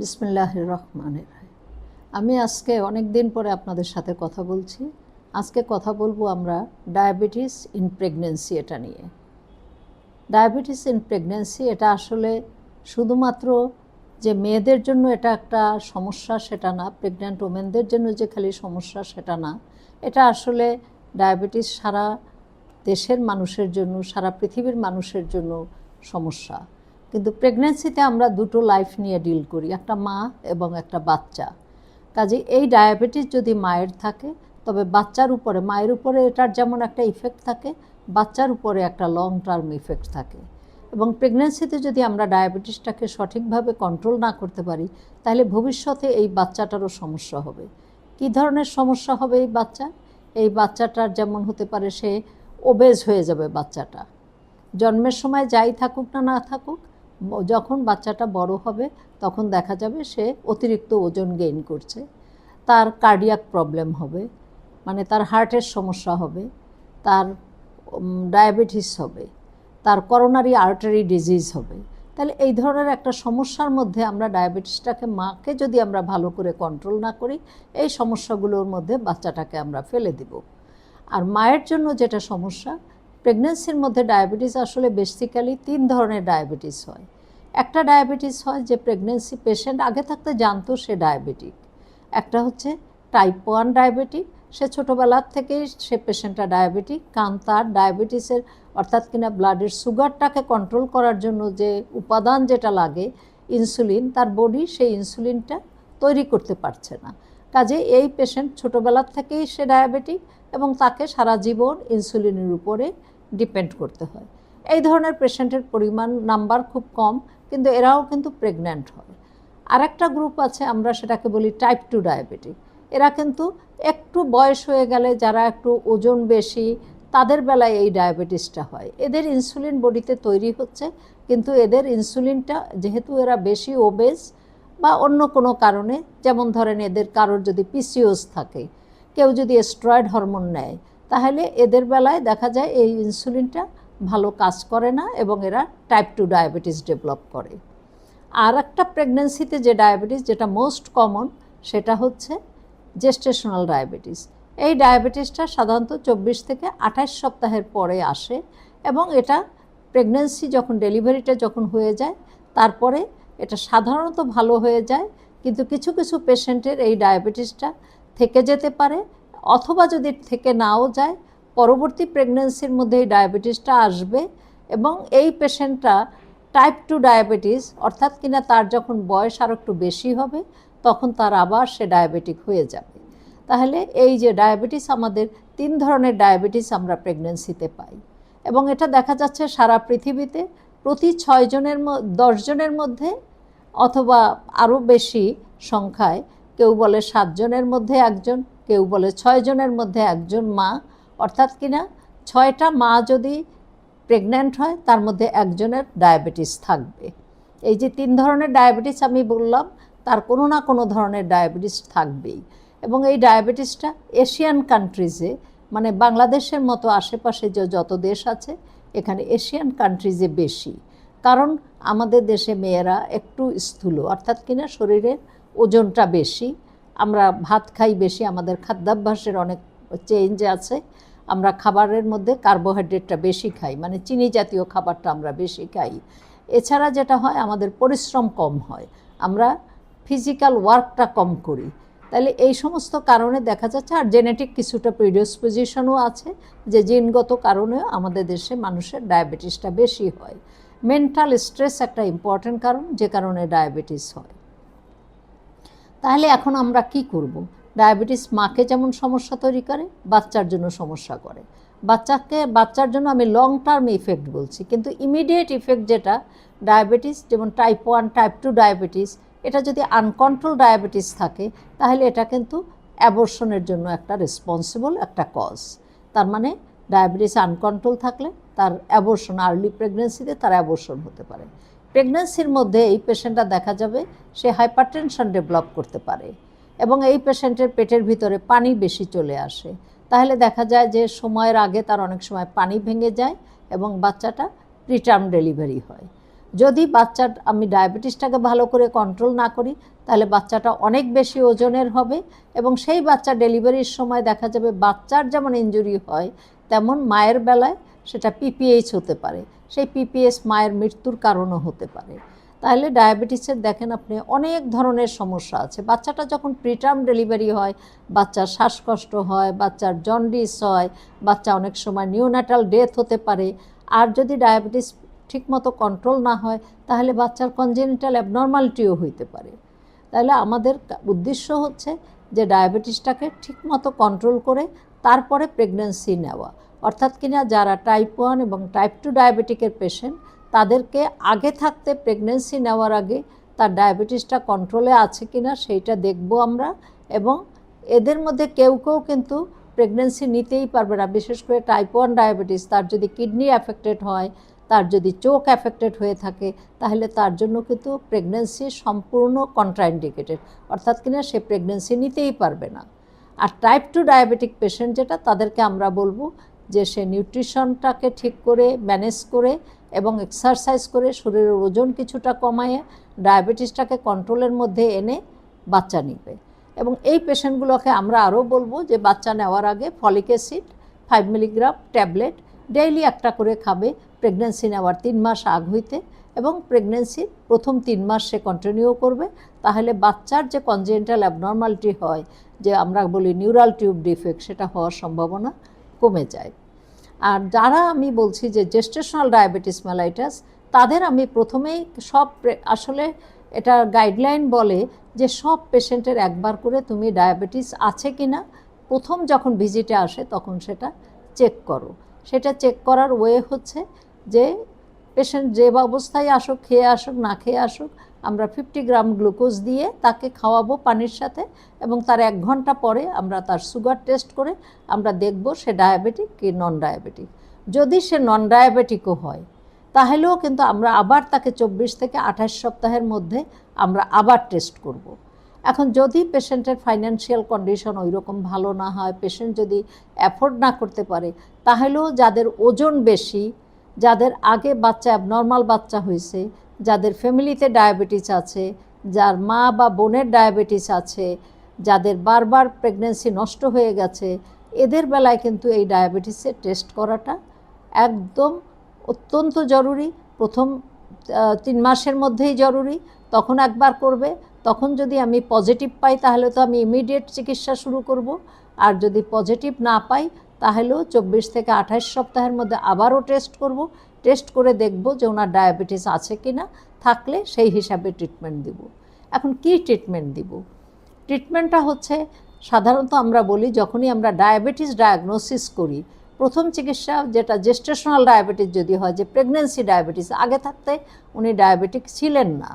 বিসমিল্লাহ রহমানের আমি আজকে অনেক দিন পরে আপনাদের সাথে কথা বলছি। আজকে কথা বলব আমরা ডায়াবেটিস ইন প্রেগনেন্সি এটা নিয়ে। ডায়াবেটিস ইন প্রেগনেন্সি এটা আসলে শুধুমাত্র যে মেয়েদের জন্য এটা একটা সমস্যা সেটা না, প্রেগন্যান্ট ওমেনদের জন্য যে খালি সমস্যা সেটা না। এটা আসলে ডায়াবেটিস সারা দেশের মানুষের জন্য, সারা পৃথিবীর মানুষের জন্য সমস্যা। কিন্তু প্রেগনেন্সিতে আমরা দুটো লাইফ নিয়ে ডিল করি, একটা মা এবং একটা বাচ্চা। কাজে এই ডায়াবেটিস যদি মায়ের থাকে, তবে বাচ্চার উপরে, মায়ের উপরে এটার যেমন একটা ইফেক্ট থাকে, বাচ্চার উপরে একটা লং টার্ম ইফেক্ট থাকে। এবং প্রেগনেন্সিতে যদি আমরা ডায়াবেটিসটাকে সঠিকভাবে কন্ট্রোল না করতে পারি, তাহলে ভবিষ্যতে এই বাচ্চাটারও সমস্যা হবে। কী ধরনের সমস্যা হবে এই বাচ্চা? এই বাচ্চাটার যেমন হতে পারে সে ওবেজ হয়ে যাবে বাচ্চাটা। জন্মের সময় যাই থাকুক না না থাকুক যখন বাচ্চাটা বড় হবে, তখন দেখা যাবে সে অতিরিক্ত ওজন গেইন করছে। তার কার্ডিয়াক প্রবলেম হবে মানে তার হার্টের সমস্যা হবে, তার ডায়াবেটিস হবে, তার করোনারি আর্টারি ডিজিজ হবে। তাহলে এই ধরনের একটা সমস্যার মধ্যে আমরা ডায়াবেটিসটাকে মাকে যদি আমরা ভালো করে কন্ট্রোল না করি, এই সমস্যাগুলোর মধ্যে বাচ্চাটাকে আমরা ফেলে দিব। আর মায়ের জন্য যেটা সমস্যা প্রেগনেন্সির মধ্যে ডায়াবেটিস আসলে বেসিক্যালি তিন ধরনের ডায়াবেটিস হয়। একটা ডায়াবেটিস হয় যে প্রেগনেন্সি পেশেন্ট আগে থাকতে জানতো সে ডায়াবেটিক একটা হচ্ছে টাইপ ওয়ান ডায়াবেটিক সে ছোটোবেলার থেকেই সে পেশেন্টটা ডায়াবেটিক কারণ তার ডায়াবেটিসের অর্থাৎ কিনা ব্লাডের সুগারটাকে কন্ট্রোল করার জন্য যে উপাদান যেটা লাগে ইনসুলিন তার বডি সেই ইনসুলিনটা তৈরি করতে পারছে না। কাজে এই পেশেন্ট ছোটোবেলার থেকেই সে ডায়াবেটিক এবং তাকে সারা জীবন ইনসুলিনের উপরে ডিপেন্ড করতে হয়। এই ধরনের পেশেন্টের পরিমাণ নাম্বার খুব কম, কিন্তু এরাও কিন্তু প্রেগন্যান্ট হয়। আরেকটা গ্রুপ আছে, আমরা সেটাকে বলি টাইপ টু ডায়াবেটিক এরা কিন্তু একটু বয়স হয়ে গেলে, যারা একটু ওজন বেশি, তাদের বেলায় এই ডায়াবেটিসটা হয়। এদের ইনসুলিন বডিতে তৈরি হচ্ছে, কিন্তু এদের ইনসুলিনটা যেহেতু এরা বেশি ওবেজ বা অন্য কোনো কারণে, যেমন ধরেন এদের কারোর যদি পিসিওস থাকে, কেউ যদি স্ট্রয়েড হরমোন নেয় তাহলে এদের বেলায় দেখা যায় এই ইনসুলিনটা ভালো কাজ করে না এবং এরা টাইপ টু ডায়াবেটিস ডেভেলপ করে। আর একটা প্রেগনেন্সিতে যে ডায়াবেটিস যেটা মোস্ট কমন সেটা হচ্ছে জেস্টেশনাল ডায়াবেটিস এই ডায়াবেটিসটা সাধারণত চব্বিশ থেকে আঠাশ সপ্তাহের পরে আসে এবং এটা প্রেগনেন্সি যখন ডেলিভারিটা যখন হয়ে যায়, তারপরে এটা সাধারণত ভালো হয়ে যায়, কিন্তু কিছু কিছু পেশেন্টের এই ডায়াবেটিসটা থেকে যেতে পারে অথবা যদি থেকে নাও যায়, পরবর্তী প্রেগনেন্সির মধ্যে এই ডায়াবেটিসটা আসবে এবং এই পেশেন্টটা টাইপ টু ডায়াবেটিস অর্থাৎ কিনা তার যখন বয়স আর একটু বেশি হবে, তখন তার আবার সে ডায়াবেটিক হয়ে যাবে। তাহলে এই যে ডায়াবেটিস আমাদের তিন ধরনের ডায়াবেটিস আমরা প্রেগনেন্সিতে পাই এবং এটা দেখা যাচ্ছে সারা পৃথিবীতে প্রতি ছয়জনের দশজনের মধ্যে অথবা আরও বেশি সংখ্যায়, কেউ বলে সাতজনের মধ্যে একজন কেউ বলে ছয়জনের মধ্যে একজন মা, অর্থাৎ কিনা ছয়টা মা যদি প্রেগন্যান্ট হয়, তার মধ্যে একজনের ডায়াবেটিস থাকবে। এই যে তিন ধরনের ডায়াবেটিস আমি বললাম, তার কোনো না কোনো ধরনের ডায়াবেটিস থাকবেই। এবং এই ডায়াবেটিসটা এশিয়ান কান্ট্রিজে মানে বাংলাদেশের মতো আশেপাশে যে যত দেশ আছে, এখানে এশিয়ান কান্ট্রিজে বেশি। কারণ আমাদের দেশে মেয়েরা একটু স্থূল, অর্থাৎ কিনা শরীরের ওজনটা বেশি। আমরা ভাত খাই বেশি, আমাদের খাদ্যাভ্যাসের অনেক চেঞ্জ আছে। আমরা খাবারের মধ্যে কার্বোহাইড্রেটটা বেশি খাই মানে চিনি জাতীয় খাবারটা আমরা বেশি খাই। এছাড়া যেটা হয়, আমাদের পরিশ্রম কম হয়। আমরা ফিজিক্যাল ওয়ার্কটা কম করি। তাহলে এই সমস্ত কারণে দেখা যাচ্ছে, আর জেনেটিক কিছুটা প্রিডিসপোজিশনও আছে যে জিনগত কারণেও আমাদের দেশে মানুষের ডায়াবেটিসটা বেশি হয়। মেন্টাল স্ট্রেস একটা ইম্পর্ট্যান্ট কারণ, যে কারণে ডায়াবেটিস হয়। তাহলে এখন আমরা কি করব? ডায়াবেটিস মাকে যেমন সমস্যা তৈরি করে, বাচ্চার জন্য সমস্যা করে। বাচ্চাকে, বাচ্চার জন্য আমি লং টার্ম ইফেক্ট বলছি, কিন্তু ইমিডিয়েট ইফেক্ট যেটা, ডায়াবেটিস যেমন type one type two diabetes, এটা যদি আনকন্ট্রোল ডায়াবেটিস থাকে, তাহলে এটা কিন্তু অ্যাবর্শনের জন্য একটা রেসপন্সিবল একটা কজ তার মানে ডায়াবেটিস আনকন্ট্রোল থাকলে তার অ্যাবর্শন আর্লি প্রেগনেন্সিতে তার অ্যাবর্শন হতে পারে। প্রেগনেন্সির মধ্যে এই পেশেন্টটা দেখা যাবে, সে হাইপারটেনশন ডেভেলপ করতে পারে এবং এই পেশেন্টের পেটের ভিতরে পানি বেশি চলে আসে। তাহলে দেখা যায় যে সময়ের আগে তার অনেক সময় পানি ভেঙে যায় এবং বাচ্চাটা প্রিটার্ম ডেলিভারি হয়। যদি বাচ্চার আমি ডায়াবেটিসটাকে ভালো করে কন্ট্রোল না করি, তাহলে বাচ্চাটা অনেক বেশি ওজনের হবে এবং সেই বাচ্চা ডেলিভারির সময় দেখা যাবে বাচ্চার যেমন ইনজুরি হয়, তেমন মায়ের বেলায় সেটা পিপিএইচ হতে পারে। সেই পিপিএস মায়ের মৃত্যুর কারণও হতে পারে। তাহলে ডায়াবেটিসের দেখেন আপনি অনেক ধরনের সমস্যা আছে। বাচ্চাটা যখন প্রিটার্ম ডেলিভারি হয়, বাচ্চার শ্বাসকষ্ট হয়, বাচ্চার জন্ডিস হয়, বাচ্চা অনেক সময় নিউনাটাল ডেথ হতে পারে। আর যদি ডায়াবেটিস ঠিকমতো কন্ট্রোল না হয়, তাহলে বাচ্চার কনজেনিটাল অ্যাবনর্মালিটিও হইতে পারে। তাহলে আমাদের উদ্দেশ্য হচ্ছে যে ডায়াবেটিসটাকে ঠিকমতো কন্ট্রোল করে, তারপরে প্রেগন্যান্সি নেওয়া। অর্থাৎ কিনা যারা টাইপ ওয়ান এবং টাইপ টু ডায়াবেটিকের পেশেন্ট তাদেরকে আগে থাকতে প্রেগন্যান্সি নেওয়ার আগে তার ডায়াবেটিসটা কন্ট্রোলে আছে কিনা সেইটা দেখব আমরা এবং এদের মধ্যে কেউ কেউ কিন্তু প্রেগনেন্সি নিতেই পারবে না। বিশেষ করে টাইপ ওয়ান ডায়াবেটিস তার যদি কিডনি অ্যাফেক্টেড হয়, তার যদি চোখ অ্যাফেক্টেড হয়ে থাকে, তাহলে তার জন্য কিন্তু প্রেগন্যান্সি সম্পূর্ণ কন্ট্রাইন্ডিকেটেড অর্থাৎ কিনা সে প্রেগনেন্সি নিতেই পারবে না। আর টাইপ টু ডায়াবেটিক পেশেন্ট যেটা, তাদেরকে আমরা বলব যে সে নিউট্রিশনটাকে ঠিক করে ম্যানেজ করে এবং এক্সারসাইজ করে শরীরের ওজন কিছুটা কমায়ে ডায়াবেটিসটাকে কন্ট্রোলের মধ্যে এনে বাচ্চা নিবে। এবং এই পেশেন্টগুলোকে আমরা আরও বলব যে বাচ্চা নেওয়ার আগে folic acid, five milligram tablet, daily একটা করে খাবে, প্রেগন্যান্সি নেওয়ার তিন মাস আগ হইতে এবং প্রেগন্যান্সির প্রথম তিন মাস সে কন্টিনিউ করবে। তাহলে বাচ্চার যে কনজেন্টাল অ্যাবনর্মালিটি হয়, যে আমরা বলি নিউরাল টিউব ডিফেক্ট সেটা হওয়ার সম্ভাবনা কমে যায়। আর যারা আমি বলছি যে জেস্টেশনাল ডায়াবেটিস মেলাইটাস তাদের আমি প্রথমেই সব আসলে এটা গাইডলাইন বলে যে সব পেশেন্টের একবার করে তুমি ডায়াবেটিস আছে কি না প্রথম যখন ভিজিটে আসে তখন সেটা চেক করো। সেটা চেক করার ওয়ে হচ্ছে যে পেশেন্ট যে অবস্থায় আসুক, খেয়ে আসুক, না খেয়ে আসুক আমরা ফিফটি গ্রাম গ্লুকোজ দিয়ে তাকে খাওয়াবো পানির সাথে এবং তার এক ঘণ্টা পরে আমরা তার সুগার টেস্ট করে আমরা দেখব সে ডায়াবেটিক কি নন ডায়াবেটিক যদি সে নন ডায়াবেটিকও হয়, তাহলেও কিন্তু আমরা আবার তাকে চব্বিশ থেকে আঠাশ সপ্তাহের মধ্যে আমরা আবার টেস্ট করব। এখন যদি পেশেন্টের ফাইন্যান্সিয়াল কন্ডিশন ওই রকম ভালো না হয়, পেশেন্ট যদি অ্যাফোর্ড না করতে পারে, তাহলেও যাদের ওজন বেশি, যাদের আগে বাচ্চা অ্যাবনর্মাল বাচ্চা হয়েছে যাদের ফ্যামিলিতে ডায়াবেটিস আছে, যার মা বা বোনের ডায়াবেটিস আছে, যাদের বারবার প্রেগনেন্সি নষ্ট হয়ে গেছে, এদের বেলায় কিন্তু এই ডায়াবেটিসের টেস্ট করাটা একদম অত্যন্ত জরুরি। প্রথম তিন মাসের মধ্যেই জরুরি। তখন একবার করবে, তখন যদি আমি পজিটিভ পাই তাহলে তো আমি ইমিডিয়েট চিকিৎসা শুরু করব। আর যদি পজিটিভ না পাই তাহলেও চব্বিশ থেকে আঠাশ সপ্তাহের মধ্যে আবারও টেস্ট করব। টেস্ট করে দেখব যে ওনার ডায়াবেটিস আছে কি না থাকলে সেই হিসাবে ট্রিটমেন্ট দিব। এখন কি ট্রিটমেন্ট দিব? ট্রিটমেন্টটা হচ্ছে, সাধারণত আমরা বলি, যখনই আমরা ডায়াবেটিস ডায়াগনোসিস করি, প্রথম চিকিৎসা যেটা জেস্টেশনাল ডায়াবেটিস যদি হয়, যে প্রেগনেন্সি ডায়াবেটিস আগে থাকতে উনি ডায়াবেটিক ছিলেন না।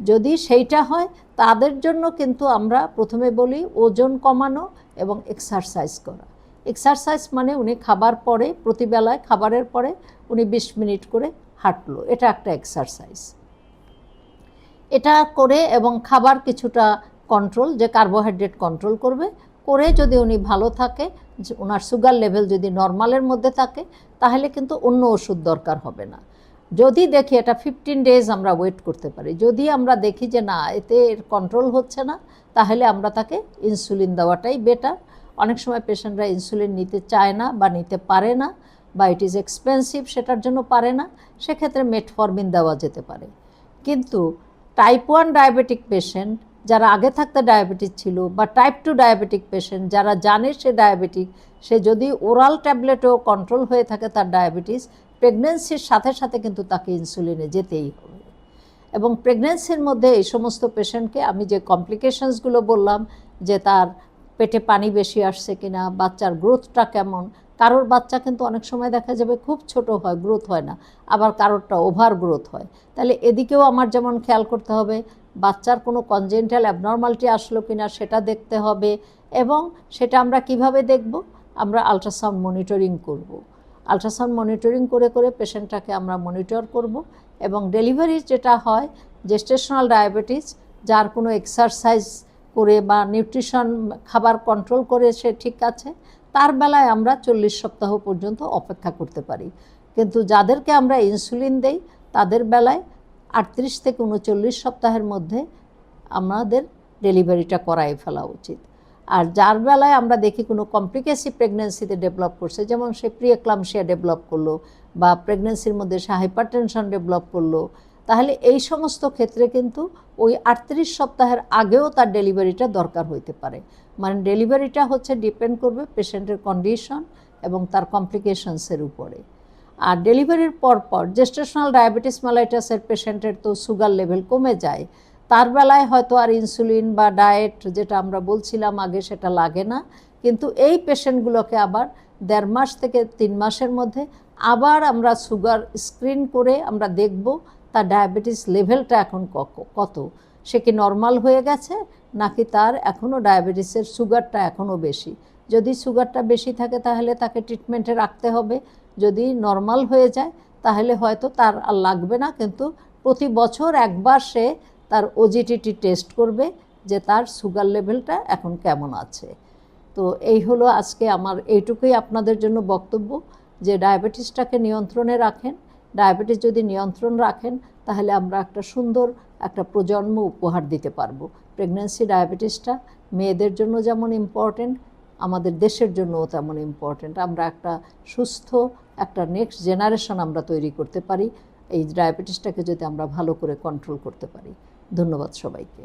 যদি সেইটা হয়, তাদের জন্য কিন্তু আমরা প্রথমে বলি ওজন কমানো এবং এক্সারসাইজ করা। এক্সারসাইজ মানে উনি খাবার পরে, প্রতিবেলায় খাবারের পরে উনি বিশ মিনিট করে হাঁটলো। এটা একটা এক্সারসাইজ এটা করে এবং খাবার কিছুটা কন্ট্রোল যে কার্বোহাইড্রেট কন্ট্রোল করবে, করে যদি উনি ভালো থাকে ওনার সুগার লেভেল যদি নর্মালের মধ্যে থাকে, তাহলে কিন্তু অন্য ওষুধ দরকার হবে না। যদি দেখি এটা ফিফটিন ডেজ আমরা ওয়েট করতে পারি, যদি আমরা দেখি যে না, এতে কন্ট্রোল হচ্ছে না, তাহলে আমরা তাকে ইনসুলিন দেওয়াটাই বেটার অনেক সময় পেশেন্টরা ইনসুলিন নিতে চায় না বা নিতে পারে না বা ইট ইজ এক্সপেন্সিভ সেটার জন্য পারে না, সেক্ষেত্রে মেটফরমিন দেওয়া যেতে পারে। কিন্তু টাইপ ওয়ান ডায়াবেটিক পেশেন্ট যারা আগে থাকতে ডায়াবেটিস ছিল বা টাইপ টু ডায়াবেটিক পেশেন্ট যারা জানে সে ডায়াবেটিক সে যদি ওরাল ট্যাবলেটও কন্ট্রোল হয়ে থাকে তার ডায়াবেটিস প্রেগনেন্সির সাথে সাথে কিন্তু তাকে ইনসুলিনে যেতেই হবে। এবং প্রেগনেন্সির মধ্যে এই সমস্ত পেশেন্টকে আমি যে কমপ্লিকেশনসগুলো বললাম, যে তার পেটে পানি বেশি আসছে কিনা, বাচ্চার গ্রোথটা কেমন? কারোর বাচ্চা কিন্তু অনেক সময় দেখা যাবে খুব ছোট হয় গ্রোথ হয় না। আবার কারোরটা ওভার গ্রোথ হয়। তাহলে এদিকেও আমার যেমন খেয়াল করতে হবে, বাচ্চার কোনো কনজেন্টাল অ্যাবনর্মালিটি আসলো কিনা সেটা দেখতে হবে এবং সেটা আমরা কীভাবে দেখব? আমরা আলট্রাসাউন্ড মনিটরিং করব। আলট্রাসাউন্ড মনিটরিং করে করে পেশেন্টটাকে আমরা মনিটর করব এবং ডেলিভারি যেটা হয় জেস্টেশনাল ডায়াবেটিস যার কোনো এক্সারসাইজ করে বা নিউট্রিশন খাবার কন্ট্রোল করে সে ঠিক আছে, তার বেলায় আমরা চল্লিশ সপ্তাহ পর্যন্ত অপেক্ষা করতে পারি। কিন্তু যাদেরকে আমরা ইনসুলিন দেই, তাদের বেলায় আটত্রিশ থেকে উনচল্লিশ সপ্তাহের মধ্যে আমাদের ডেলিভারিটা করাই ফেলা উচিত। আর যার বেলায় আমরা দেখি কোনো কমপ্লিকেসি প্রেগনেন্সিতে ডেভেলপ করছে, যেমন সে প্রিয়েক্লামশিয়া ডেভেলপ করল বা প্রেগনেন্সির মধ্যে সে হাইপারটেনশন ডেভেলপ করল তাহলে এই সমস্ত ক্ষেত্রে কিন্তু ওই আটত্রিশ সপ্তাহের আগেও তার ডেলিভারিটা দরকার হইতে পারে। মানে ডেলিভারিটা হচ্ছে ডিপেন্ড করবে পেশেন্টের কন্ডিশন এবং তার কমপ্লিকেশনসের উপরে। আর ডেলিভারির পর পর জেস্টেশনাল ডায়াবেটিস মালাইটাসের পেশেন্টের তো সুগার লেভেল কমে যায়, তার বেলায় হয়তো আর ইনসুলিন বা ডায়েট যেটা আমরা বলছিলাম আগে সেটা লাগে না। কিন্তু এই পেশেন্টগুলোকে আবার দেড় মাস থেকে তিন মাসের মধ্যে আবার আমরা সুগার স্ক্রিন করে আমরা দেখব তার ডায়াবেটিস লেভেলটা এখন কত? সে কি নর্মাল হয়ে গেছে? নাকি তার এখনও ডায়াবেটিসের সুগারটা এখনও বেশি? যদি সুগারটা বেশি থাকে তাহলে তাকে ট্রিটমেন্টে রাখতে হবে। যদি নর্মাল হয়ে যায়, তাহলে হয়তো তার আর লাগবে না। কিন্তু প্রতি বছর একবার সে তার ওজিটিটি টেস্ট করবে যে তার সুগার লেভেলটা এখন কেমন আছে। তো এই হলো আজকে আমার, এইটুকুই আপনাদের জন্য বক্তব্য যে ডায়াবেটিসটাকে নিয়ন্ত্রণে রাখেন ডায়াবেটিস যদি নিয়ন্ত্রণ রাখেন, তাহলে আমরা একটা সুন্দর একটা প্রজন্ম উপহার দিতে পারব। প্রেগন্যান্সি ডায়াবেটিসটা মেয়েদের জন্য যেমন ইম্পর্টেন্ট আমাদের দেশের জন্যও তেমন ইম্পর্টেন্ট আমরা একটা সুস্থ, একটা নেক্সট জেনারেশন আমরা তৈরি করতে পারি। এই ডায়াবেটিসটাকে যদি আমরা ভালো করে কন্ট্রোল করতে পারি। ধন্যবাদ সবাইকে।